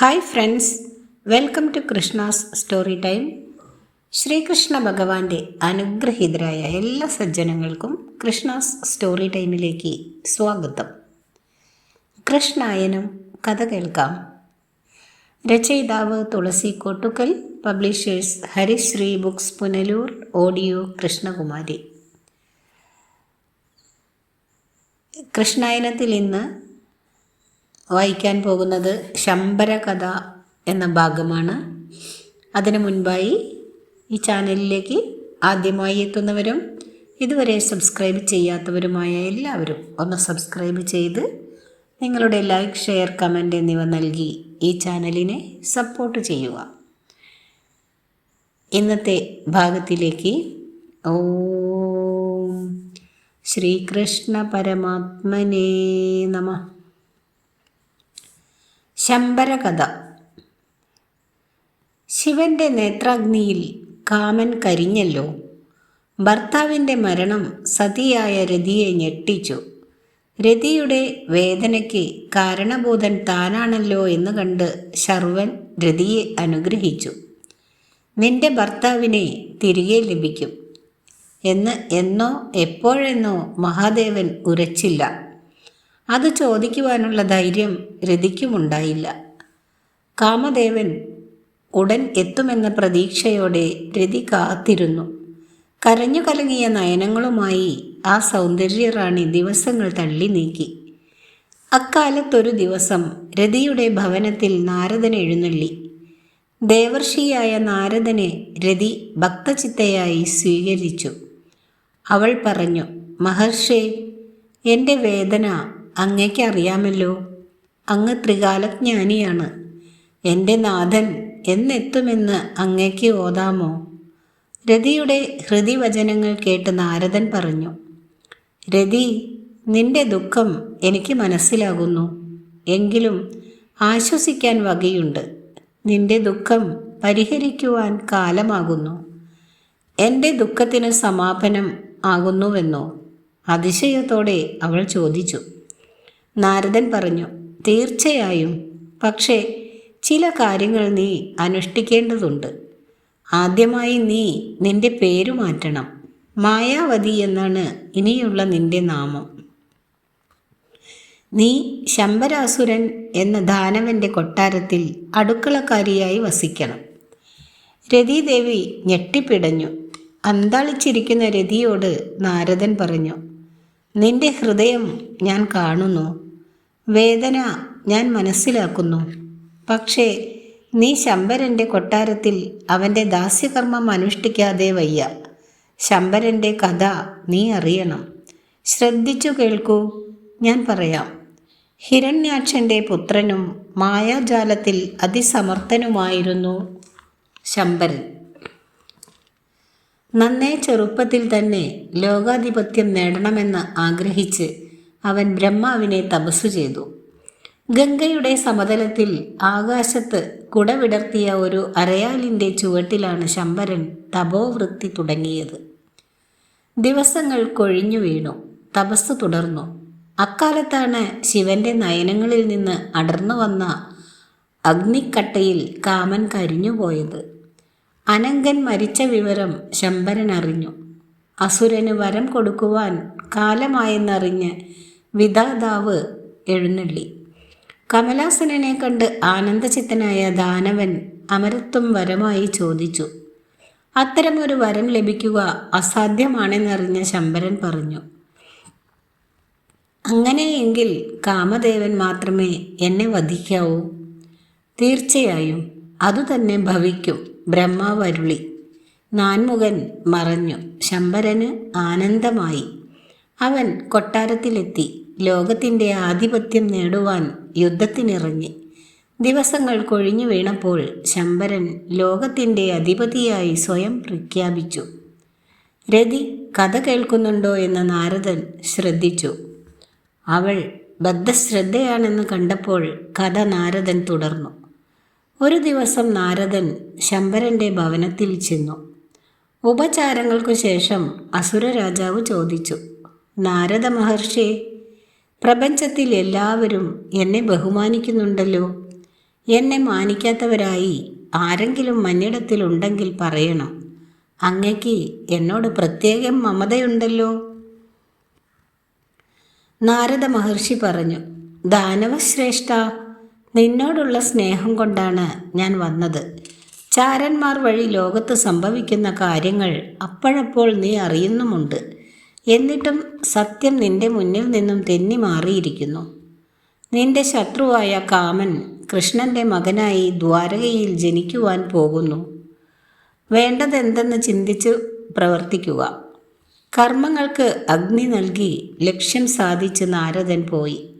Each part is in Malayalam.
Hi friends welcome to Krishna's story time Sreekrishna ഭഗവാന്റെ അനുഗ്രഹീതരായ എല്ലാ സജ്ജനങ്ങൾക്കും കൃഷ്ണാസ് സ്റ്റോറി ടൈമിലേക്ക് സ്വാഗതം. കൃഷ്ണായനം കഥ കേൾക്കാം. രചയിതാവ് Thulasi Kottukkal publishers Harisree books Punalur audio Krishnakumari. കൃഷ്ണായനത്തിൽ ഇന്ന് വായിക്കാൻ പോകുന്നത് ശമ്പര കഥ എന്ന ഭാഗമാണ്. അതിനു മുൻപായി ഈ ചാനലിലേക്ക് ആദ്യമായി എത്തുന്നവരും ഇതുവരെ സബ്സ്ക്രൈബ് ചെയ്യാത്തവരുമായ എല്ലാവരും ഒന്ന് സബ്സ്ക്രൈബ് ചെയ്ത് നിങ്ങളുടെ ലൈക്ക് ഷെയർ കമന്റ് എന്നിവ നൽകി ഈ ചാനലിനെ സപ്പോർട്ട് ചെയ്യുക. ഇന്നത്തെ ഭാഗത്തിലേക്ക് ഓ ശ്രീകൃഷ്ണ പരമാത്മനേ നമ. ശമ്പരകഥ ശിവന്റെ നേത്രാഗ്നിയിൽ കാമൻ കരിഞ്ഞല്ലോ. ഭർത്താവിന്റെ മരണം സതിയായ രതിയെ ഞെട്ടിച്ചു. രതിയുടെ വേദനയ്ക്ക് കാരണബോധൻ താനാണല്ലോ എന്ന് കണ്ട് ശർവൻ രതിയെ അനുഗ്രഹിച്ചു. നിന്റെ ഭർത്താവിനെ തിരികെ ലഭിക്കും എന്ന് എന്നോ എപ്പോഴെന്നോ മഹാദേവൻ ഉരച്ചില്ല. അത് ചോദിക്കുവാനുള്ള ധൈര്യം രതിക്കുമുണ്ടായില്ല. കാമദേവൻ ഉടൻ എത്തുമെന്ന പ്രതീക്ഷയോടെ രതി കാത്തിരുന്നു. കരഞ്ഞു കലങ്ങിയ നയനങ്ങളുമായി ആ സൗന്ദര്യറാണി ദിവസങ്ങൾ തള്ളി നീക്കി. അക്കാലത്തൊരു ദിവസം രതിയുടെ ഭവനത്തിൽ നാരദൻ എഴുന്നള്ളി. ദേവർഷിയായ നാരദനെ രതി ഭക്തചിത്തയായി സ്വീകരിച്ചു. അവൾ പറഞ്ഞു മഹർഷേ എന്റെ വേദന അങ്ങയ്ക്ക് അറിയാമല്ലോ. അങ്ങ് ത്രികാലജ്ഞാനിയാണ്. എന്റെ നാഥൻ എന്നെത്തുമെന്ന് അങ്ങേക്ക് ഓതാമോ? രതിയുടെ ഹൃദിവചനങ്ങൾ കേട്ട് നാരദൻ പറഞ്ഞു രതി നിന്റെ ദുഃഖം എനിക്ക് മനസ്സിലാകുന്നു. എങ്കിലും ആശ്വസിക്കാൻ വകയുണ്ട്. നിന്റെ ദുഃഖം പരിഹരിക്കുവാൻ കാലമാകുന്നു. എന്റെ ദുഃഖത്തിന് സമാപനം ആകുന്നുവെന്നോ? അതിശയത്തോടെ അവൾ ചോദിച്ചു നാരദൻ പറഞ്ഞു തീർച്ചയായും. പക്ഷേ ചില കാര്യങ്ങൾ നീ അനുഷ്ഠിക്കേണ്ടതുണ്ട്. ആദ്യമായി നീ നിന്റെ പേരു മാറ്റണം. മായാവതി എന്നാണ് ഇനിയുള്ള നിന്റെ നാമം. നീ ശമ്പരാസുരൻ എന്ന ദാനവന്റെ കൊട്ടാരത്തിൽ അടുക്കളക്കാരിയായി വസിക്കണം. രതീദേവി ഞെട്ടിപ്പിടഞ്ഞു. അന്താളിച്ചിരിക്കുന്ന രതിയോട് നാരദൻ പറഞ്ഞു നിന്റെ ഹൃദയം ഞാൻ കാണുന്നു. വേദന ഞാൻ മനസ്സിലാക്കുന്നു. പക്ഷേ നീ ശമ്പരന്റെ കൊട്ടാരത്തിൽ അവന്റെ ദാസ്യകർമ്മം അനുഷ്ഠിക്കാതെ വയ്യ. ശമ്പരന്റെ കഥ നീ അറിയണം. ശ്രദ്ധിച്ചു കേൾക്കൂ ഞാൻ പറയാം. ഹിരണ്യാക്ഷന്റെ പുത്രനും മായാജാലത്തിൽ അതിസമർത്ഥനുമായിരുന്നു ശമ്പരൻ നന്നേ ചെറുപ്പത്തിൽ തന്നെ ലോകാധിപത്യം നേടണമെന്ന് ആഗ്രഹിച്ച് അവൻ ബ്രഹ്മാവിനെ തപസ്സു ചെയ്തു. ഗംഗയുടെ സമതലത്തിൽ ആകാശത്ത് കുടവിടർത്തിയ ഒരു അരയാലിന്റെ ചുവട്ടിലാണ് ശമ്പരൻ തപോവൃത്തി തുടങ്ങിയത്. ദിവസങ്ങൾ കൊഴിഞ്ഞു വീണു. തപസ് തുടർന്നു. അക്കാലത്താണ് ശിവന്റെ നയനങ്ങളിൽ നിന്ന് അടർന്നു വന്ന അഗ്നിക്കട്ടയിൽ കാമൻ കരിഞ്ഞുപോയത് അനങ്കൻ മരിച്ച വിവരം ശമ്പരൻ അറിഞ്ഞു. അസുരന് വരം കൊടുക്കുവാൻ കാലമായെന്നറിഞ്ഞ് വിധാതാവ് എഴുന്നള്ളി. കമലാസനെ കണ്ട് ആനന്ദചിത്തനായ ദാനവൻ അമരത്വം വരമായി ചോദിച്ചു അത്തരമൊരു വരം ലഭിക്കുക അസാധ്യമാണെന്നറിഞ്ഞ ശമ്പരൻ പറഞ്ഞു അങ്ങനെയെങ്കിൽ കാമദേവൻ മാത്രമേ എന്നെ വധിക്കാവൂ. തീർച്ചയായും അതുതന്നെ ഭവിക്കും ബ്രഹ്മാവരുളി. നാൻമുഖൻ മറഞ്ഞു. ശമ്പരന് ആനന്ദമായി. അവൻ കൊട്ടാരത്തിലെത്തി. ലോകത്തിന്റെ ആധിപത്യം നേടുവാൻ യുദ്ധത്തിനിറങ്ങി. ദിവസങ്ങൾ കൊഴിഞ്ഞു വീണപ്പോൾ ശമ്പരൻ ലോകത്തിന്റെ അധിപതിയായി സ്വയം പ്രഖ്യാപിച്ചു. രതി കഥ കേൾക്കുന്നുണ്ടോ എന്ന് നാരദൻ ശ്രദ്ധിച്ചു. അവൾ ബദ്ധശ്രദ്ധയാണെന്ന് കണ്ടപ്പോൾ കഥ നാരദൻ തുടർന്നു. ഒരു ദിവസം നാരദൻ ശമ്പരന്റെ ഭവനത്തിൽ ചെന്നു. ഉപചാരങ്ങൾക്കു ശേഷം അസുരരാജാവ് ചോദിച്ചു നാരദ മഹർഷി പ്രപഞ്ചത്തിൽ എല്ലാവരും എന്നെ ബഹുമാനിക്കുന്നുണ്ടല്ലോ. എന്നെ മാനിക്കാത്തവരായി ആരെങ്കിലും മന്നിടത്തിലുണ്ടെങ്കിൽ പറയണം. അങ്ങയ്ക്ക് എന്നോട് പ്രത്യേകം മമതയുണ്ടല്ലോ. നാരദ മഹർഷി പറഞ്ഞു ദാനവശ്രേഷ്ഠ നിന്നോടുള്ള സ്നേഹം കൊണ്ടാണ് ഞാൻ വന്നത്. ചാരന്മാർ വഴി ലോകത്ത് സംഭവിക്കുന്ന കാര്യങ്ങൾ അപ്പോഴപ്പോൾ നീ അറിയുന്നുമുണ്ട്. എന്നിട്ടും സത്യം നിന്റെ മുന്നിൽ നിന്നും തെന്നി മാറിയിരിക്കുന്നു. നിന്റെ ശത്രുവായ കാമൻ കൃഷ്ണന്റെ മകനായി ദ്വാരകയിൽ ജനിക്കുവാൻ പോകുന്നു. വേണ്ടതെന്തെന്ന് ചിന്തിച്ച് പ്രവർത്തിക്കുക. കർമ്മങ്ങൾക്ക് അഗ്നി നൽകി ലക്ഷ്യം സാധിച്ച് നാരദൻ പോയി.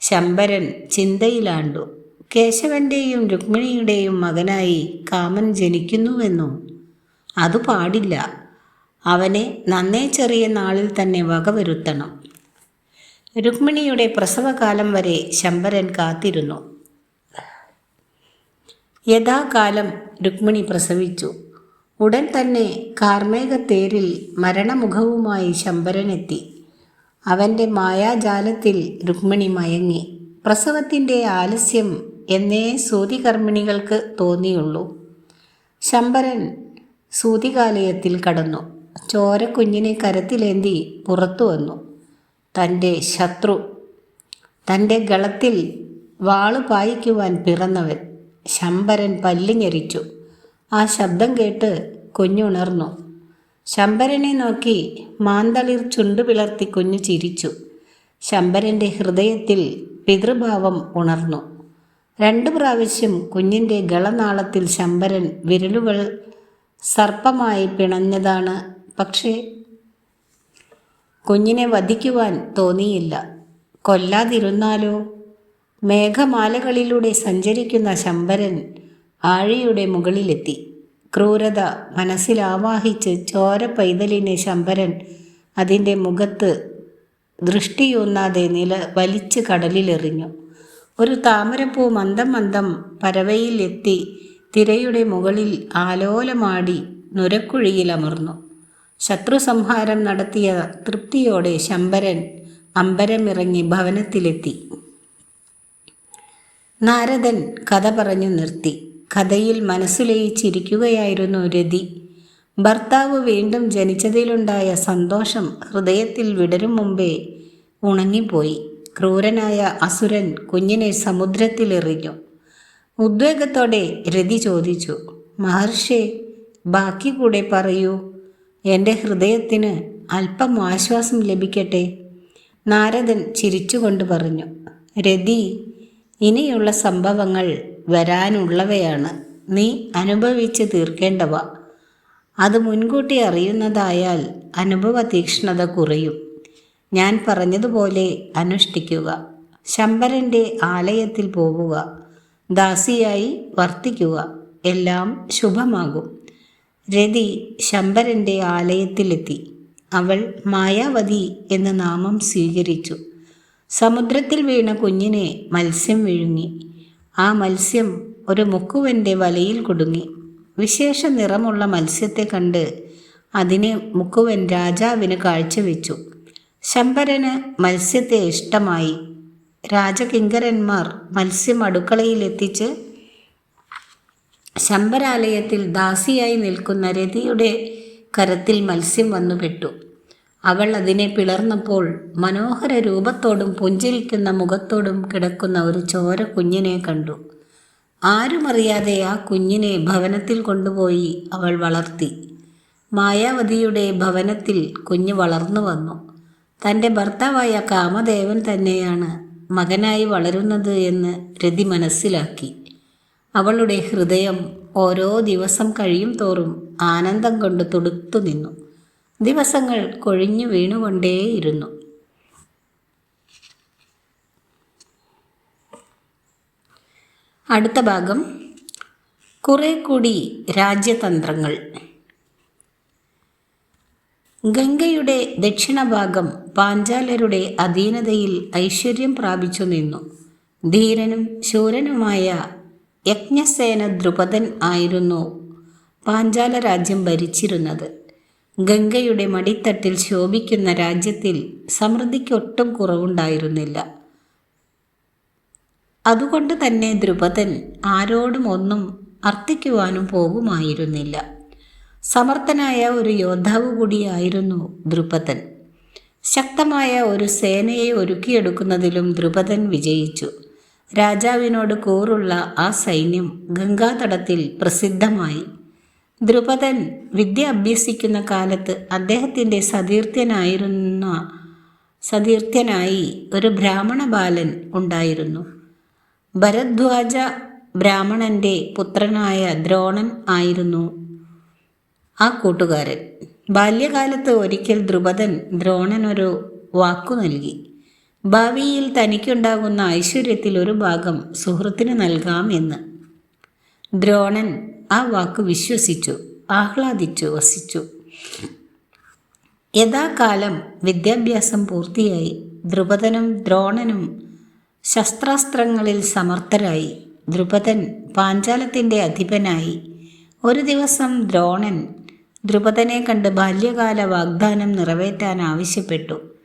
ശമ്പരൻ ചിന്തയിലാണ്ടു. കേശവന്റെയും രുക്മിണിയുടെയും മകനായി കാമൻ ജനിക്കുന്നുവെന്നും അത് പാടില്ല. അവനെ നന്നേ ചെറിയ നാളിൽ തന്നെ വകവരുത്തണം രുക്മിണിയുടെ പ്രസവകാലം വരെ ശമ്പരൻ കാത്തിരുന്നു. യഥാകാലം രുക്മിണി പ്രസവിച്ചു. ഉടൻ തന്നെ കാർമേഘത്തേരിൽ മരണമുഖവുമായി ശമ്പരനെത്തി അവന്റെ മായാജാലത്തിൽ രുക്മിണി മയങ്ങി. പ്രസവത്തിന്റെ ആലസ്യം എന്നേ സൂതികർമ്മിണികൾക്ക് തോന്നിയുള്ളൂ. ശമ്പരൻ സൂതികാലയത്തിൽ കടന്നു. ചോരക്കുഞ്ഞിനെ കരത്തിലേന്തി പുറത്തു വന്നു. തന്റെ ശത്രു തന്റെ ഗളത്തിൽ വാൾ പായിക്കുവാൻ പിറന്നവൻ ശമ്പരൻ പല്ലിഞ്ഞെരിച്ചു ആ ശബ്ദം കേട്ട് കുഞ്ഞുണർന്നു. ശമ്പരനെ നോക്കി മാന്തളിർ ചുണ്ടു പിളർത്തി കുഞ്ഞു ചിരിച്ചു. ശമ്പരന്റെ ഹൃദയത്തിൽ പിതൃഭാവം ഉണർന്നു. രണ്ട് പ്രാവശ്യം കുഞ്ഞിന്റെ ഗളനാളത്തിൽ ശമ്പരൻ വിരലുകൾ സർപ്പമായി പിണഞ്ഞതാണ് പക്ഷേ കുഞ്ഞിനെ വധിക്കുവാൻ തോന്നിയില്ല. കൊല്ലാതിരുന്നാലോ? മേഘമാലകളിലൂടെ സഞ്ചരിക്കുന്ന ശമ്പരൻ ആഴിയുടെ മുകളിലെത്തി. ക്രൂരത മനസ്സിലാവാഹിച്ച് ചോര പൈതലിനെ ശമ്പരൻ അതിന്റെ മുഖത്ത് ദൃഷ്ടിയൂന്നാതെ നില വലിച്ച് കടലിലെറിഞ്ഞു. ഒരു താമരപ്പൂ മന്ദം മന്ദം പരവയിൽ എത്തി തിരയുടെ മുകളിൽ ആലോലമാടി നുരക്കുഴിയിലമർന്നു. സംഹാരം നടത്തിയ തൃപ്തിയോടെ ശമ്പരൻ അമ്പരമിറങ്ങി ഭവനത്തിലെത്തി. നാരദൻ കഥ പറഞ്ഞു നിർത്തി. കഥയിൽ മനസ്സുലയിച്ചിരിക്കുകയായിരുന്നു രതി. ഭർത്താവ് വീണ്ടും ജനിച്ചതിലുണ്ടായ സന്തോഷം ഹൃദയത്തിൽ വിടരും മുമ്പേ ഉണങ്ങിപ്പോയി. ക്രൂരനായ അസുരൻ കുഞ്ഞിനെ സമുദ്രത്തിലെറിഞ്ഞു. ഉദ്വേഗത്തോടെ രതി ചോദിച്ചു മഹർഷി ബാക്കി കൂടെ പറയൂ. എന്റെ ഹൃദയത്തിന് അല്പം ആശ്വാസം ലഭിക്കട്ടെ? നാരദൻ ചിരിച്ചുകൊണ്ട് പറഞ്ഞു രതി ഇനിയുള്ള സംഭവങ്ങൾ വരാനുള്ളവയാണ്. നീ അനുഭവിച്ച് തീർക്കേണ്ടവ. അത് മുൻകൂട്ടി അറിയുന്നതായാൽ അനുഭവ തീക്ഷ്ണത കുറയും. ഞാൻ പറഞ്ഞതുപോലെ അനുഷ്ഠിക്കുക. ശമ്പരന്റെ ആലയത്തിൽ പോവുക. ദാസിയായി വർത്തിക്കുക. എല്ലാം ശുഭമാകും. രതി ശമ്പരന്റെ ആലയത്തിലെത്തി. അവൾ മായാവതി എന്ന നാമം സ്വീകരിച്ചു. സമുദ്രത്തിൽ വീണ കുഞ്ഞിനെ മത്സ്യം വിഴുങ്ങി. ആ മത്സ്യം ഒരു മുക്കുവന്റെ വലയിൽ കുടുങ്ങി. വിശേഷ നിറമുള്ള മത്സ്യത്തെ കണ്ട് അതിനെ മുക്കുവൻ രാജാവിന് കാഴ്ചവെച്ചു. ശമ്പരന് മത്സ്യത്തെ ഇഷ്ടമായി. രാജകിങ്കരന്മാർ മത്സ്യം അടുക്കളയിലെത്തിച്ച് ശമ്പരാലയത്തിൽ ദാസിയായി നിൽക്കുന്ന രതിയുടെ കരത്തിൽ മത്സ്യം വന്നുപെട്ടു അവൾ അതിനെ പിളർന്നപ്പോൾ മനോഹര രൂപത്തോടും പുഞ്ചിരിക്കുന്ന മുഖത്തോടും കിടക്കുന്ന ഒരു ചോര കുഞ്ഞിനെ കണ്ടു. ആരുമറിയാതെ ആ കുഞ്ഞിനെ ഭവനത്തിൽ കൊണ്ടുപോയി അവൾ വളർത്തി. മായാവതിയുടെ ഭവനത്തിൽ കുഞ്ഞ് വളർന്നു വന്നു. തന്റെ ഭർത്താവായ കാമദേവൻ തന്നെയാണ് മകനായി വളരുന്നത് എന്ന് രതി മനസ്സിലാക്കി. അവളുടെ ഹൃദയം ഓരോ ദിവസം കഴിയും തോറും ആനന്ദം കൊണ്ട് തുടുത്തു നിന്നു. ദിവസങ്ങൾ കൊഴിഞ്ഞു വീണുകൊണ്ടേയിരുന്നു. അടുത്ത ഭാഗം. കുറെ കൂടി രാജ്യതന്ത്രങ്ങൾ. ഗംഗയുടെ ദക്ഷിണഭാഗം പാഞ്ചാലരുടെ അധീനതയിൽ ഐശ്വര്യം പ്രാപിച്ചു നിന്നു. ധീരനും ശൂരനുമായ യജ്ഞസേന ദ്രുപദൻ ആയിരുന്നു പാഞ്ചാല രാജ്യം ഭരിച്ചിരുന്നത്. ഗംഗയുടെ മടിത്തട്ടിൽ ശോഭിക്കുന്ന രാജ്യത്തിൽ സമൃദ്ധിക്കൊട്ടും കുറവുണ്ടായിരുന്നില്ല. അതുകൊണ്ട് തന്നെ ദ്രുപദൻ ആരോടും ഒന്നും അർത്ഥിക്കുവാനും പോകുമായിരുന്നില്ല. സമർത്ഥനായ ഒരു യോദ്ധാവ് കൂടിയായിരുന്നു ദ്രുപദൻ. ശക്തമായ ഒരു സേനയെ ഒരുക്കിയെടുക്കുന്നതിലും ദ്രുപദൻ വിജയിച്ചു. രാജാവിനോട് കൂറുള്ള ആ സൈന്യം ഗംഗാതടത്തിൽ പ്രസിദ്ധമായി. ദ്രുപദൻ വിദ്യ അഭ്യസിക്കുന്ന കാലത്ത് അദ്ദേഹത്തിന്റെ സതീർത്ഥ്യനായിരുന്ന സതീർത്ഥ്യനായി ഒരു ബ്രാഹ്മണ ബാലൻ ഉണ്ടായിരുന്നു. ഭരദ്വാജ ബ്രാഹ്മണന്റെ പുത്രനായ ദ്രോണൻ ആയിരുന്നു ആ കൂട്ടുകാരൻ. ബാല്യകാലത്ത് ഒരിക്കൽ ദ്രുപദൻ ദ്രോണനൊരു വാക്കു നൽകി. ഭാവിയിൽ തനിക്കുണ്ടാകുന്ന ഐശ്വര്യത്തിൽ ഒരു ഭാഗം സുഹൃത്തിന് നൽകാം എന്ന്. ദ്രോണൻ ആ വാക്ക് വിശ്വസിച്ചു ആഹ്ലാദിച്ചു വസിച്ചു. യഥാകാലം വിദ്യാഭ്യാസം പൂർത്തിയായി. ദ്രുപദനും ദ്രോണനും ശസ്ത്രാസ്ത്രങ്ങളിൽ സമർത്ഥരായി. ദ്രുപദൻ പാഞ്ചാലത്തിന്റെ അധിപനായി. ഒരു ദിവസം ദ്രോണൻ ദ്രുപദനെ കണ്ട് ബാല്യകാല വാഗ്ദാനം നിറവേറ്റാൻ ആവശ്യപ്പെട്ടു.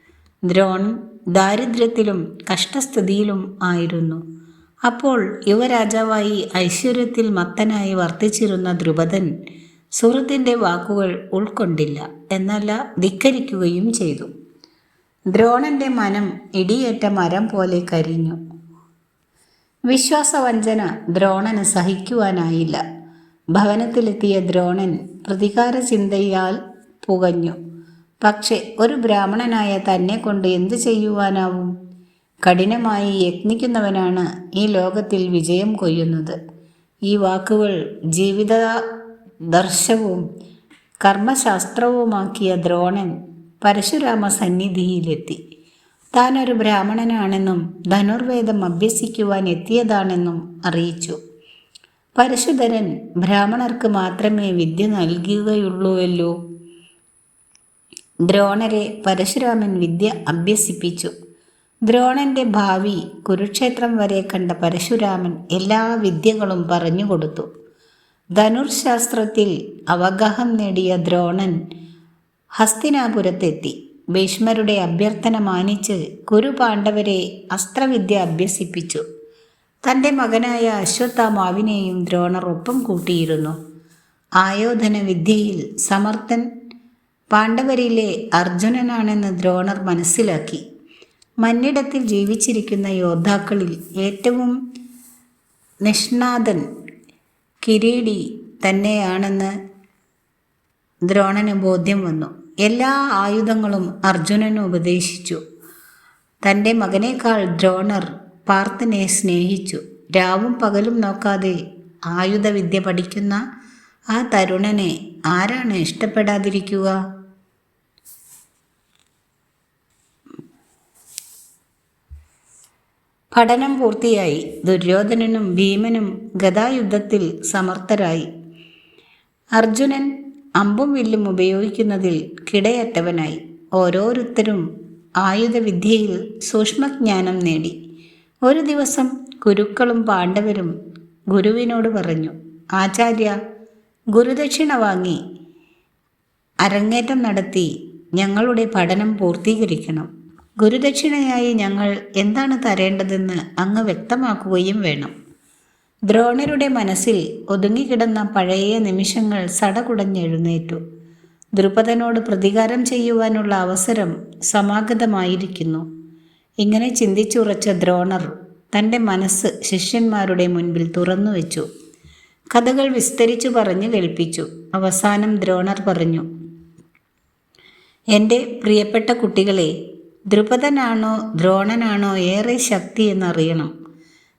ദ്രോൺ ദാരിദ്ര്യത്തിലും കഷ്ടസ്ഥിതിയിലും ആയിരുന്നു. അപ്പോൾ യുവരാജാവായി ഐശ്വര്യത്തിൽ മത്തനായി വർത്തിച്ചിരുന്ന ദ്രുപദൻ സുഹൃത്തിന്റെ വാക്കുകൾ ഉൾക്കൊണ്ടില്ല എന്നല്ല ധിക്കരിക്കുകയും ചെയ്തു. ദ്രോണന്റെ മനം ഇടിയേറ്റ മരം പോലെ കരിഞ്ഞു. വിശ്വാസവഞ്ചന ദ്രോണന് സഹിക്കുവാനായില്ല. ഭവനത്തിലെത്തിയ ദ്രോണൻ പ്രതികാര ചിന്തയാൽ പുകഞ്ഞു. പക്ഷെ ഒരു ബ്രാഹ്മണനായ തന്നെ കൊണ്ട് എന്തു ചെയ്യുവാനാവും? കഠിനമായി യത്നിക്കുന്നവനാണ് ഈ ലോകത്തിൽ വിജയം കൊയ്യുന്നത്. ഈ വാക്കുകൾ ജീവിത ദർശവും കർമ്മശാസ്ത്രവുമാക്കിയ ദ്രോണൻ പരശുരാമ സന്നിധിയിലെത്തി താനൊരു ബ്രാഹ്മണനാണെന്നും ധനുർവേദം അഭ്യസിക്കുവാൻ എത്തിയതാണെന്നും അറിയിച്ചു. പരശുധരൻ ബ്രാഹ്മണർക്ക് മാത്രമേ വിദ്യ നൽകുകയുള്ളൂവല്ലോ. ദ്രോണരെ പരശുരാമൻ വിദ്യ അഭ്യസിപ്പിച്ചു. ദ്രോണന്റെ ഭാവി കുരുക്ഷേത്രം വരെ കണ്ട പരശുരാമൻ എല്ലാ വിദ്യകളും പറഞ്ഞുകൊടുത്തു ധനുർശാസ്ത്രത്തിൽ അവഗാഹം നേടിയ ദ്രോണൻ ഹസ്തിനാപുരത്തെത്തി. ഭീഷ്മരുടെ അഭ്യർത്ഥന മാനിച്ച് കുരുപാണ്ഡവരെ അസ്ത്രവിദ്യ അഭ്യസിപ്പിച്ചു. തന്റെ മകനായ അശ്വത്ഥാമാവിനെയും ദ്രോണർ ഒപ്പം കൂട്ടിയിരുന്നു. ആയോധന വിദ്യയിൽ സമർത്ഥൻ പാണ്ഡവരിലെ അർജുനനാണെന്ന് ദ്രോണർ മനസ്സിലാക്കി. മന്നിടത്തിൽ ജീവിച്ചിരിക്കുന്ന യോദ്ധാക്കളിൽ ഏറ്റവും നിഷ്ണാതൻ കിരീടി തന്നെയാണെന്ന് ദ്രോണന് ബോധ്യം വന്നു. എല്ലാ ആയുധങ്ങളും അർജുനന് ഉപദേശിച്ചു. തന്റെ മകനേക്കാൾ ദ്രോണർ പാർത്ഥനെ സ്നേഹിച്ചു. രാവും പകലും നോക്കാതെ ആയുധവിദ്യ പഠിക്കുന്ന ആ തരുണനെ ആരാണ് ഇഷ്ടപ്പെടാതിരിക്കുക? പഠനം പൂർത്തിയായി ദുര്യോധനനും ഭീമനും ഗതായുദ്ധത്തിൽ സമർത്ഥരായി. അർജുനൻ അമ്പും വില്ലും ഉപയോഗിക്കുന്നതിൽ കിടയറ്റവനായി. ഓരോരുത്തരും ആയുധവിദ്യയിൽ സൂക്ഷ്മജ്ഞാനം നേടി. ഒരു ദിവസം ഗുരുക്കളും പാണ്ഡവരും ഗുരുവിനോട് പറഞ്ഞു ആചാര്യ ഗുരുദക്ഷിണ വാങ്ങി. അരങ്ങേറ്റം നടത്തി ഞങ്ങളുടെ പഠനം പൂർത്തീകരിക്കണം. ഗുരുദക്ഷിണയായി ഞങ്ങൾ എന്താണ് തരേണ്ടതെന്ന് അങ്ങ് വ്യക്തമാക്കുകയും വേണം. ദ്രോണരുടെ മനസ്സിൽ ഒതുങ്ങിക്കിടന്ന പഴയ നിമിഷങ്ങൾ സടകുടഞ്ഞെഴുന്നേറ്റു. ദ്രുപദനോട് പ്രതികാരം ചെയ്യുവാനുള്ള അവസരം സമാഗതമായിരിക്കുന്നു. ഇങ്ങനെ ചിന്തിച്ചുറച്ച ദ്രോണർ തന്റെ മനസ്സ് ശിഷ്യന്മാരുടെ മുൻപിൽ തുറന്നു വെച്ചു. കഥകൾ വിസ്തരിച്ചു പറഞ്ഞു കേൾപ്പിച്ചു. അവസാനം ദ്രോണർ പറഞ്ഞു എന്റെ പ്രിയപ്പെട്ട കുട്ടികളെ ദ്രുപദനാണോ ദ്രോണനാണോ ഏറെ ശക്തി എന്നറിയണം.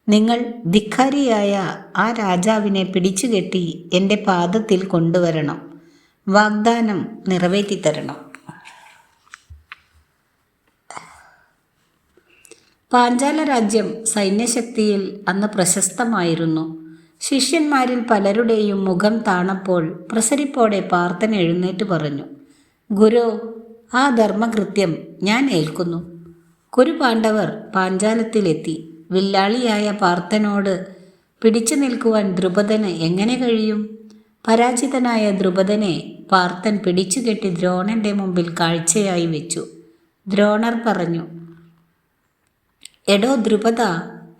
നിങ്ങൾ ധിക്കാരിയായ ആ രാജാവിനെ പിടിച്ചുകെട്ടി എന്റെ പാദത്തിൽ കൊണ്ടുവരണം. വാഗ്ദാനം നിറവേറ്റിത്തരണം. പാഞ്ചാല രാജ്യം സൈന്യശക്തിയിൽ അന്ന് പ്രശസ്തമായിരുന്നു. ശിഷ്യന്മാരിൽ പലരുടെയും മുഖം താണപ്പോൾ പ്രസരിപ്പോടെ പാർത്ഥൻ എഴുന്നേറ്റ് പറഞ്ഞു ഗുരു ആ ധർമ്മകൃത്യം ഞാൻ ഏൽക്കുന്നു. കുരുപാണ്ഡവർ പാഞ്ചാലത്തിലെത്തി. വില്ലാളിയായ പാർത്ഥനോട് പിടിച്ചു നിൽക്കുവാൻ ദ്രുപദന് എങ്ങനെ കഴിയും? പരാജിതനായ ദ്രുപദനെ പാർത്ഥൻ പിടിച്ചുകെട്ടി ദ്രോണന്റെ മുമ്പിൽ കാഴ്ചയായി വെച്ചു. ദ്രോണർ പറഞ്ഞു എടോ ദ്രുപദ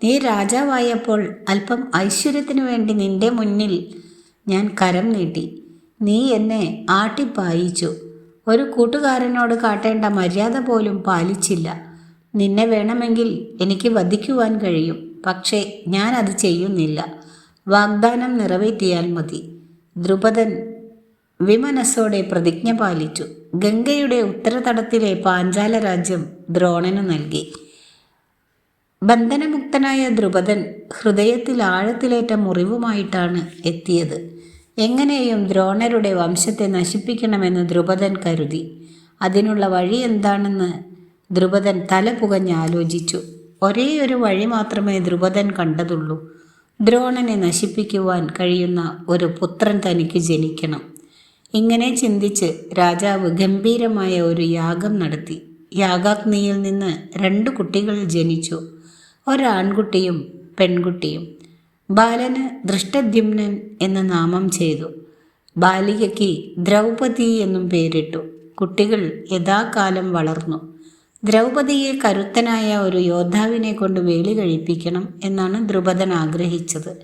നീ രാജാവായപ്പോൾ അല്പം ഐശ്വര്യത്തിനു വേണ്ടി നിന്റെ മുന്നിൽ ഞാൻ കരം നീട്ടി. നീ എന്നെ ആട്ടിപ്പായിച്ചു. ഒരു കൂട്ടുകാരനോട് കാട്ടേണ്ട മര്യാദ പോലും പാലിച്ചില്ല. നിന്നെ വേണമെങ്കിൽ എനിക്ക് വധിക്കുവാൻ കഴിയും പക്ഷേ ഞാൻ അത് ചെയ്യുന്നില്ല. വാഗ്ദാനം നിറവേറ്റിയാൽ മതി. ദ്രുപദൻ വിമനസ്സോടെ പ്രതിജ്ഞ പാലിച്ചു. ഗംഗയുടെ ഉത്തരതടത്തിലെ പാഞ്ചാല രാജ്യം ദ്രോണന് നൽകി. ബന്ധനമുക്തനായ ദ്രുപദൻ ഹൃദയത്തിൽ ആഴത്തിലേറ്റ മുറിവുമായിട്ടാണ് എത്തിയത്. എങ്ങനെയും ദ്രോണരുടെ വംശത്തെ നശിപ്പിക്കണമെന്ന് ദ്രുപദൻ കരുതി. അതിനുള്ള വഴി എന്താണെന്ന് ദ്രുപദൻ തല പുകഞ്ഞ് ആലോചിച്ചു. ഒരേ ഒരു വഴി മാത്രമേ ദ്രുപദൻ കണ്ടതുള്ളൂ. ദ്രോണനെ നശിപ്പിക്കുവാൻ കഴിയുന്ന ഒരു പുത്രൻ തനിക്ക് ജനിക്കണം. ഇങ്ങനെ ചിന്തിച്ച് രാജാവ് ഗംഭീരമായ ഒരു യാഗം നടത്തി. യാഗാഗ്നിയിൽ നിന്ന് രണ്ട് കുട്ടികൾ ജനിച്ചു. ഒരാൺകുട്ടിയും പെൺകുട്ടിയും. ബാലന് ദൃഷ്ടദ്യുമ്നൻ എന്ന് നാമം ചെയ്തു. ബാലികയ്ക്ക് ദ്രൗപദി എന്നും പേരിട്ടു. കുട്ടികൾ യഥാകാലം വളർന്നു. ദ്രൗപദിയെ കരുത്തനായ ഒരു യോദ്ധാവിനെ കൊണ്ട് വേളി കഴിപ്പിക്കണം എന്നാണ് ദ്രുപദൻ ആഗ്രഹിച്ചത്.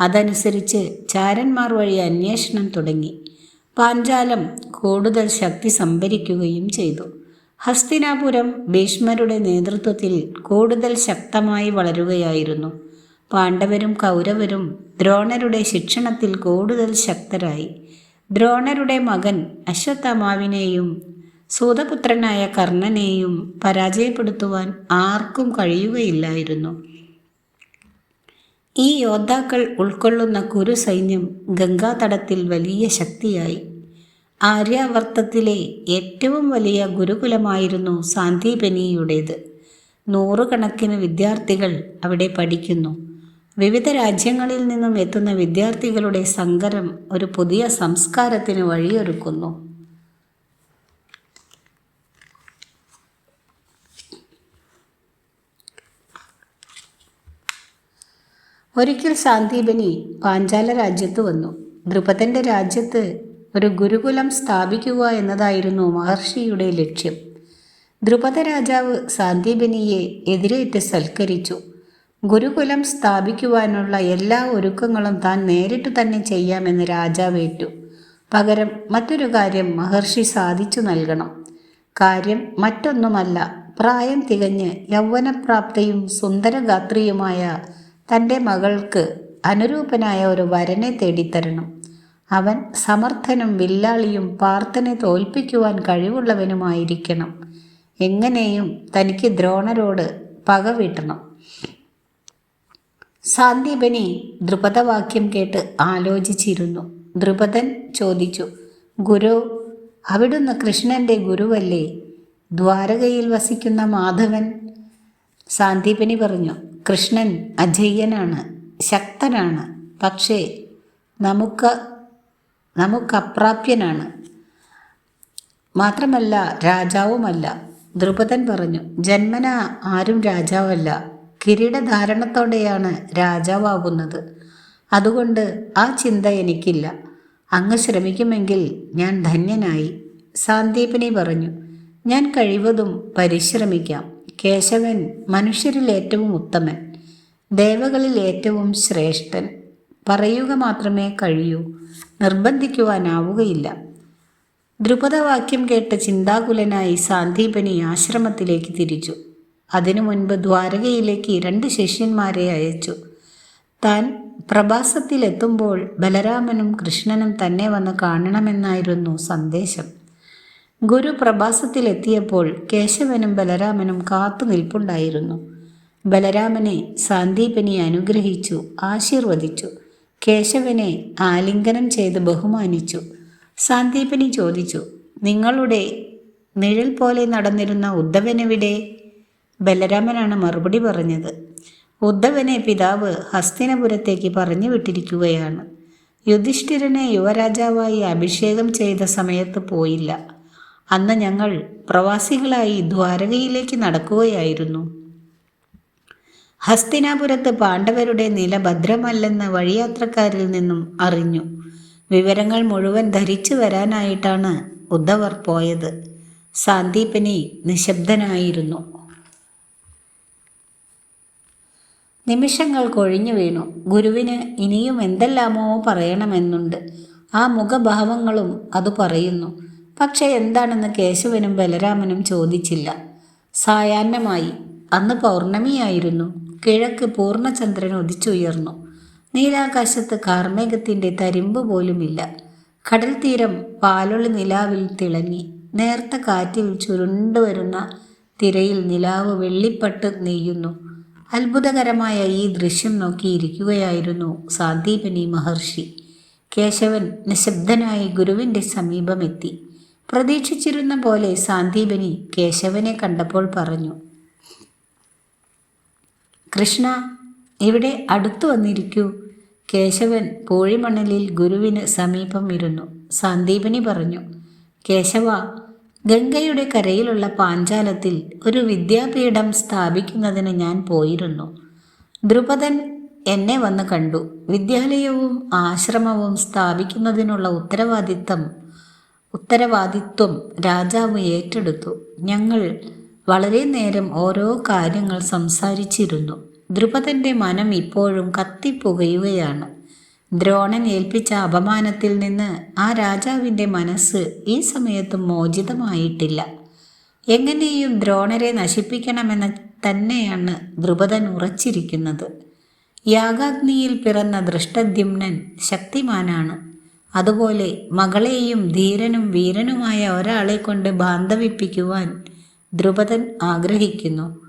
അതനുസരിച്ച് ചാരന്മാർ വഴി അന്വേഷണം തുടങ്ങി. പാഞ്ചാലം കൂടുതൽ ശക്തി സംഭരിക്കുകയും ചെയ്തു. ഹസ്തിനാപുരം ഭീഷ്മരുടെ നേതൃത്വത്തിൽ കൂടുതൽ ശക്തമായി വളരുകയായിരുന്നു. പാണ്ഡവരും കൗരവരും ദ്രോണരുടെ ശിക്ഷണത്തിൽ കൂടുതൽ ശക്തരായി. ദ്രോണരുടെ മകൻ അശ്വത്ഥമാവിനെയും സൂതപുത്രനായ കർണനെയും പരാജയപ്പെടുത്തുവാൻ ആർക്കും കഴിയുകയില്ലായിരുന്നു. ഈ യോദ്ധാക്കൾ ഉൾക്കൊള്ളുന്ന കുരു സൈന്യം ഗംഗാതടത്തിൽ വലിയ ശക്തിയായി. ആര്യാവർത്തത്തിലെ ഏറ്റവും വലിയ ഗുരുകുലമായിരുന്നു സാന്ദീപനിയുടേത്. നൂറുകണക്കിന് വിദ്യാർത്ഥികൾ അവിടെ പഠിക്കുന്നു. വിവിധ രാജ്യങ്ങളിൽ നിന്നും എത്തുന്ന വിദ്യാർത്ഥികളുടെ സങ്കരം ഒരു പുതിയ സംസ്കാരത്തിന് വഴിയൊരുക്കുന്നു. ഒരിക്കൽ സാന്ദീപനി പാഞ്ചാല രാജ്യത്ത് വന്നു. ദ്രുപദന്റെ രാജ്യത്ത് ഒരു ഗുരുകുലം സ്ഥാപിക്കുക എന്നതായിരുന്നു മഹർഷിയുടെ ലക്ഷ്യം. ദ്രുപദ രാജാവ് സാന്ദീപനിയെ എതിരേറ്റ് സൽക്കരിച്ചു. ഗുരുകുലം സ്ഥാപിക്കുവാനുള്ള എല്ലാ ഒരുക്കങ്ങളും താൻ നേരിട്ട് തന്നെ ചെയ്യാമെന്ന് രാജാവ് ഏറ്റു. പകരം മറ്റൊരു കാര്യം മഹർഷി സാധിച്ചു നൽകണം. കാര്യം മറ്റൊന്നുമല്ല പ്രായം തികഞ്ഞ് യൗവനപ്രാപ്തയും സുന്ദരഗാത്രിയുമായ തന്റെ മകൾക്ക് അനുരൂപനായ ഒരു വരനെ തേടിത്തരണം. അവൻ സമർത്ഥനും വില്ലാളിയും പാർത്ഥനെ തോൽപ്പിക്കുവാൻ കഴിവുള്ളവനുമായിരിക്കണം. എങ്ങനെയും തനിക്ക് ദ്രോണരോട് പക വീട്ടണം. സാന്ദീപനി ദ്രുപദവാക്യം കേട്ട് ആലോചിച്ചിരുന്നു. ദ്രുപദൻ ചോദിച്ചു ഗുരു അവിടുന്ന് കൃഷ്ണന്റെ ഗുരുവല്ലേ? ദ്വാരകയിൽ വസിക്കുന്ന മാധവൻ? സാന്ദീപനി പറഞ്ഞു കൃഷ്ണൻ അജയ്യനാണ് ശക്തനാണ് പക്ഷേ നമുക്ക് നമുക്കപ്രാപ്യനാണ്. മാത്രമല്ല രാജാവുമല്ല. ദ്രുപദൻ പറഞ്ഞു ജന്മന ആരും രാജാവല്ല. കിരീടധാരണത്തോടെയാണ് രാജാവാകുന്നത്. അതുകൊണ്ട് ആ ചിന്ത എനിക്കില്ല. അങ്ങ് ശ്രമിക്കുമെങ്കിൽ ഞാൻ ധന്യനായി. സാന്ദീപിനി പറഞ്ഞു ഞാൻ കഴിവതും പരിശ്രമിക്കാം. കേശവൻ മനുഷ്യരിൽ ഏറ്റവും ഉത്തമൻ ദേവകളിൽ ഏറ്റവും ശ്രേഷ്ഠൻ. പറയുക മാത്രമേ കഴിയൂ നിർബന്ധിക്കുവാനാവുകയില്ല. ദ്രുപദവാക്യം കേട്ട് ചിന്താകുലനായി സാന്ദീപനി ആശ്രമത്തിലേക്ക് തിരിച്ചു. അതിനു മുൻപ് ദ്വാരകയിലേക്ക് രണ്ട് ശിഷ്യന്മാരെ അയച്ചു. താൻ പ്രഭാസത്തിലെത്തുമ്പോൾ ബലരാമനും കൃഷ്ണനും തന്നെ വന്ന് കാണണമെന്നായിരുന്നു സന്ദേശം. ഗുരു പ്രഭാസത്തിലെത്തിയപ്പോൾ കേശവനും ബലരാമനും കാത്തു നിൽപ്പുണ്ടായിരുന്നു. ബലരാമനെ സാന്ദീപനി അനുഗ്രഹിച്ചു ആശീർവദിച്ചു. കേശവനെ ആലിംഗനം ചെയ്ത് ബഹുമാനിച്ചു. സാന്ദീപനി ചോദിച്ചു നിങ്ങളുടെ നിഴൽ പോലെ നടന്നിരുന്ന ഉദ്ധവനെവിടെ? ബലരാമനാണ് മറുപടി പറഞ്ഞത്. ഉദ്ധവനെ പിതാവ് ഹസ്തിനപുരത്തേക്ക് പറഞ്ഞു വിട്ടിരിക്കുകയാണ്. യുധിഷ്ഠിരനെ യുവരാജാവായി അഭിഷേകം ചെയ്ത സമയത്ത് പോയില്ല. അന്ന് ഞങ്ങൾ പ്രവാസികളായി ദ്വാരകയിലേക്ക് നടക്കുകയായിരുന്നു. ഹസ്തിനാപുരത്ത് പാണ്ഡവരുടെ നില ഭദ്രമല്ലെന്ന് വഴിയാത്രക്കാരിൽ നിന്നും അറിഞ്ഞു. വിവരങ്ങൾ മുഴുവൻ ധരിച്ചു വരാനായിട്ടാണ് ഉദ്ധവർ പോയത്. സാന്ദീപനി നിശബ്ദനായിരുന്നു. നിമിഷങ്ങൾ കൊഴിഞ്ഞു വീണു. ഗുരുവിന് ഇനിയും എന്തെല്ലാമോ പറയണമെന്നുണ്ട്. ആ മുഖഭാവങ്ങളും അത് പറയുന്നു. പക്ഷെ എന്താണെന്ന് കേശവനും ബലരാമനും ചോദിച്ചില്ല. സായാഹ്നമായി. അന്ന് പൗർണമിയായിരുന്നു. കിഴക്ക് പൂർണചന്ദ്രൻ ഉദിച്ചുയർന്നു. നീലാകാശത്ത് കാർമേഘത്തിന്റെ തരിമ്പ് പോലുമില്ല. കടൽ തീരം പാലൊളി നിലാവിൽ തിളങ്ങി. നേർത്ത കാറ്റിൽ ചുരുണ്ടുവരുന്ന തിരയിൽ നിലാവ് വെള്ളിപ്പട്ട് നെയ്യുന്നു. അത്ഭുതകരമായ ഈ ദൃശ്യം നോക്കിയിരിക്കുകയായിരുന്നു സാന്ദീപനി മഹർഷി. കേശവൻ നിശബ്ദനായി ഗുരുവിന്റെ സമീപമെത്തി. പ്രതീക്ഷിച്ചിരുന്ന പോലെ സാന്ദീപനി കേശവനെ കണ്ടപ്പോൾ പറഞ്ഞു കൃഷ്ണ ഇവിടെ അടുത്തു വന്നിരിക്കൂ കേശവൻ പൂഴിമണലിൽ ഗുരുവിന് സമീപം ഇരുന്നു. സാന്ദീപനി പറഞ്ഞു കേശവ ഗംഗയുടെ കരയിലുള്ള പാഞ്ചാലത്തിൽ ഒരു വിദ്യാപീഠം സ്ഥാപിക്കുന്നതിന് ഞാൻ പോയിരുന്നു. ദ്രുപദൻ എന്നെ വന്ന് കണ്ടു. വിദ്യാലയവും ആശ്രമവും സ്ഥാപിക്കുന്നതിനുള്ള ഉത്തരവാദിത്തം ഉത്തരവാദിത്വം രാജാവ് ഏറ്റെടുത്തു. ഞങ്ങൾ വളരെ നേരം ഓരോ കാര്യങ്ങൾ സംസാരിച്ചിരുന്നു. ദ്രുപദന്റെ മനം ഇപ്പോഴും കത്തിപ്പുകയുകയാണ്. ദ്രോണൻ ഏൽപ്പിച്ച അപമാനത്തിൽ നിന്ന് ആ രാജാവിന്റെ മനസ്സ് ഈ സമയത്തും മോചിതമായിട്ടില്ല. എങ്ങനെയും ദ്രോണരെ നശിപ്പിക്കണമെന്ന് തന്നെയാണ് ദ്രുപദൻ ഉറച്ചിരിക്കുന്നത്. യാഗാഗ്നിയിൽ പിറന്ന ദൃഷ്ടദ്യുമ്നൻ ശക്തിമാനാണ്. അതുപോലെ മകളെയും ധീരനും വീരനുമായ ഒരാളെ കൊണ്ട് ബാന്ധവിപ്പിക്കുവാൻ ദ്രുപദൻ ആഗ്രഹിക്കുന്നു.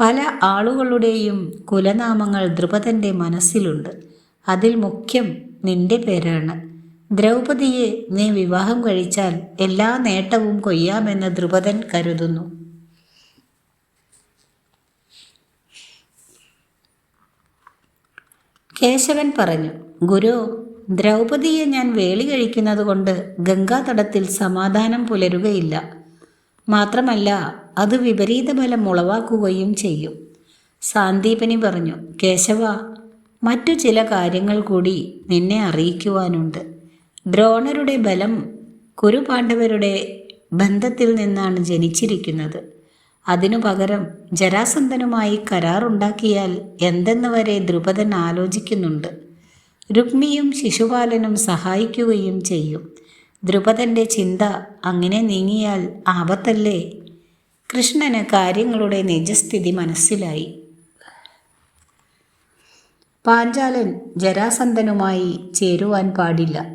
പല ആളുകളുടെയും കുലനാമങ്ങൾ ദ്രുപദന്റെ മനസ്സിലുണ്ട്. അതിൽ മുഖ്യം നിന്റെ പേരാണ്. ദ്രൗപദിയെ നീ വിവാഹം കഴിച്ചാൽ എല്ലാ നേട്ടവും കൊയ്യാമെന്ന് ദ്രുപദൻ കരുതുന്നു. കേശവൻ പറഞ്ഞു ഗുരു ദ്രൗപദിയെ ഞാൻ വേളി കഴിക്കുന്നത് കൊണ്ട് ഗംഗാതടത്തിൽ സമാധാനം പുലരുകയില്ല. മാത്രമല്ല അത് വിപരീത ഫലം ഉളവാക്കുകയും ചെയ്യും. സാന്ദീപനി പറഞ്ഞു കേശവ മറ്റു ചില കാര്യങ്ങൾ കൂടി നിന്നെ അറിയിക്കുവാനുണ്ട്. ദ്രോണരുടെ ബലം കുരുപാണ്ഡവരുടെ ബന്ധത്തിൽ നിന്നാണ് ജനിച്ചിരിക്കുന്നത്. അതിനു പകരം ജരാസന്ധനുമായി കരാറുണ്ടാക്കിയാൽ എന്തെന്ന് വരെ ദ്രുപദൻ ആലോചിക്കുന്നുണ്ട്. രുക്മിയും ശിശുപാലനും സഹായിക്കുകയും ചെയ്യും. ദ്രുപദന്റെ ചിന്ത അങ്ങനെ നീങ്ങിയാൽ ആപത്തല്ലേ? കൃഷ്ണന് കാര്യങ്ങളുടെ നിജസ്ഥിതി മനസ്സിലായി. പാഞ്ചാലൻ ജരാസന്ധനുമായി ചേരുവാൻ പാടില്ല.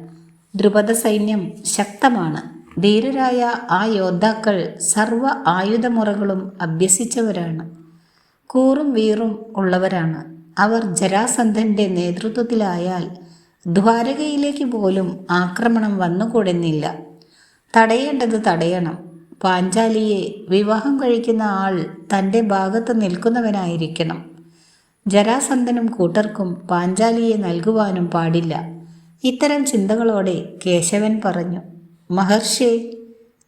ദ്രുപദ സൈന്യം ശക്തമാണ്. ധീരരായ ആ യോദ്ധാക്കൾ സർവ ആയുധമുറകളും അഭ്യസിച്ചവരാണ്. കൂറും വീറും ഉള്ളവരാണ്. അവർ ജരാസന്ധന്റെ നേതൃത്വത്തിലായാൽ ദ്വാരകയിലേക്ക് പോലും ആക്രമണം വന്നുകൂടുന്നില്ല. തടയേണ്ടത് തടയണം. പാഞ്ചാലിയെ വിവാഹം കഴിക്കുന്ന ആൾ തന്റെ ഭാഗത്ത് നിൽക്കുന്നവനായിരിക്കണം. ജരാസന്ധനും കൂട്ടർക്കും പാഞ്ചാലിയെ നൽകുവാനും പാടില്ല. ഇത്തരം ചിന്തകളോടെ കേശവൻ പറഞ്ഞു മഹർഷി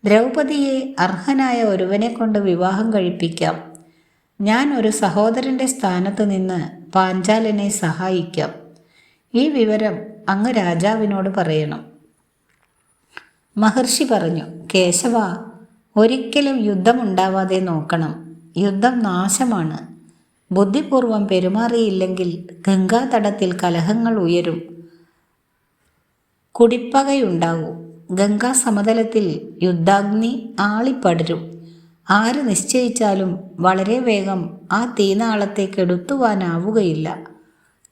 ദ്രൗപതിയെ അർഹനായ ഒരുവനെ കൊണ്ട് വിവാഹം കഴിപ്പിക്കാം. ഞാൻ ഒരു സഹോദരന്റെ സ്ഥാനത്ത് നിന്ന് പാഞ്ചാലനെ സഹായിക്കാം. ഈ വിവരം അങ്ങ് രാജാവിനോട് പറയണം. മഹർഷി പറഞ്ഞു കേശവ ഒരിക്കലും യുദ്ധമുണ്ടാവാതെ നോക്കണം. യുദ്ധം നാശമാണ്. ബുദ്ധിപൂർവം പെരുമാറിയില്ലെങ്കിൽ ഗംഗാതടത്തിൽ കലഹങ്ങൾ ഉയരും. കുടിപ്പകയുണ്ടാവും. ഗംഗാ സമതലത്തിൽ യുദ്ധാഗ്നി ആളിപ്പടരും. ആര് നിശ്ചയിച്ചാലും വളരെ വേഗം ആ തീനാളത്തെ കെടുത്തുവാനാവുകയില്ല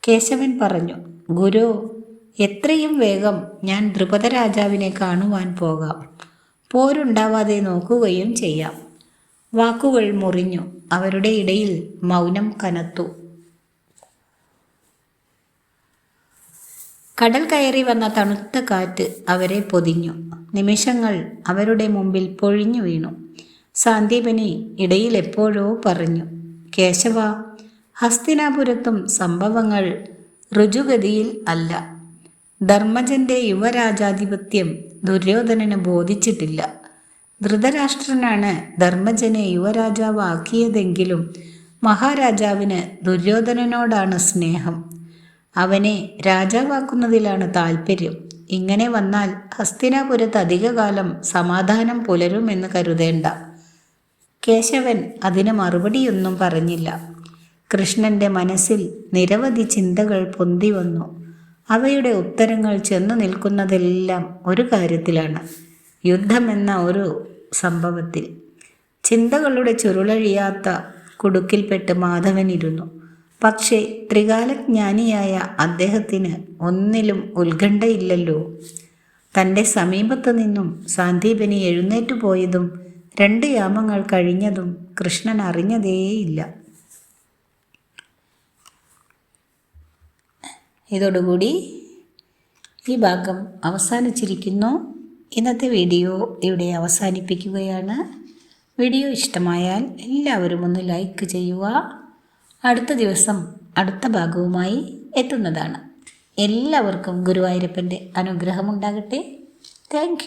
കേശവൻ പറഞ്ഞു ഗുരു എത്രയും വേഗം ഞാൻ ദ്രുപദ രാജാവിനെ കാണുവാൻ പോകാം. പോരുണ്ടാവാതെ നോക്കുകയും ചെയ്യാം. വാക്കുകൾ മുറിഞ്ഞു. അവരുടെ ഇടയിൽ മൗനം കനത്തു. കടൽ കയറി വന്ന തണുത്ത കാറ്റ് അവരെ പൊതിഞ്ഞു. നിമിഷങ്ങൾ അവരുടെ മുമ്പിൽ പൊഴിഞ്ഞു വീണു. സാന്ദീപനി ഇടയിൽ എപ്പോഴോ പറഞ്ഞു കേശവ ഹസ്തിനാപുരത്തും സംഭവങ്ങൾ ഋജുഗതിയിൽ അല്ല. ധർമ്മജന്റെ യുവരാജാധിപത്യം ദുര്യോധനന് ബോധിച്ചിട്ടില്ല. ധൃതരാഷ്ട്രനാണ് ധർമ്മജനെ യുവരാജാവാക്കിയതെങ്കിലും മഹാരാജാവിന് ദുര്യോധനനോടാണ് സ്നേഹം. അവനെ രാജാവാക്കുന്നതിലാണ് താൽപ്പര്യം ഇങ്ങനെ വന്നാൽ ഹസ്തിനാപുരത്ത് അധികകാലം സമാധാനം പുലരുമെന്ന് കരുതേണ്ട. കേശവൻ അതിന് മറുപടിയൊന്നും പറഞ്ഞില്ല. കൃഷ്ണന്റെ മനസ്സിൽ നിരവധി ചിന്തകൾ പൊന്തി വന്നു. അവയുടെ ഉത്തരങ്ങൾ ചെന്നു നിൽക്കുന്നതെല്ലാം ഒരു കാര്യത്തിലാണ്. യുദ്ധമെന്ന ഒരു സംഭവത്തിൽ. ചിന്തകളുടെ ചുരുളഴിയാത്ത കുടുക്കിൽപ്പെട്ട് മാധവനിരുന്നു പക്ഷേ ത്രികാലജ്ഞാനിയായ അദ്ദേഹത്തിന് ഒന്നിലും ഉത്കണ്ഠയില്ലല്ലോ. തന്റെ സമീപത്ത് നിന്നും സാന്ദീപനി എഴുന്നേറ്റു പോയതും രണ്ട് യാമങ്ങൾ കഴിഞ്ഞതും കൃഷ്ണൻ അറിഞ്ഞതേയില്ല. ഇതോടുകൂടി ഈ ഭാഗം അവസാനിച്ചിരിക്കുന്നു. ഇന്നത്തെ വീഡിയോ ഇവിടെ അവസാനിപ്പിക്കുകയാണ്. വീഡിയോ ഇഷ്ടമായാൽ എല്ലാവരും ഒന്ന് ലൈക്ക് ചെയ്യുക. അടുത്ത ദിവസം അടുത്ത ഭാഗവുമായി എത്തുന്നതാണ്. എല്ലാവർക്കും ഗുരുവായൂരപ്പന്റെ അനുഗ്രഹമുണ്ടാകട്ടെ. താങ്ക്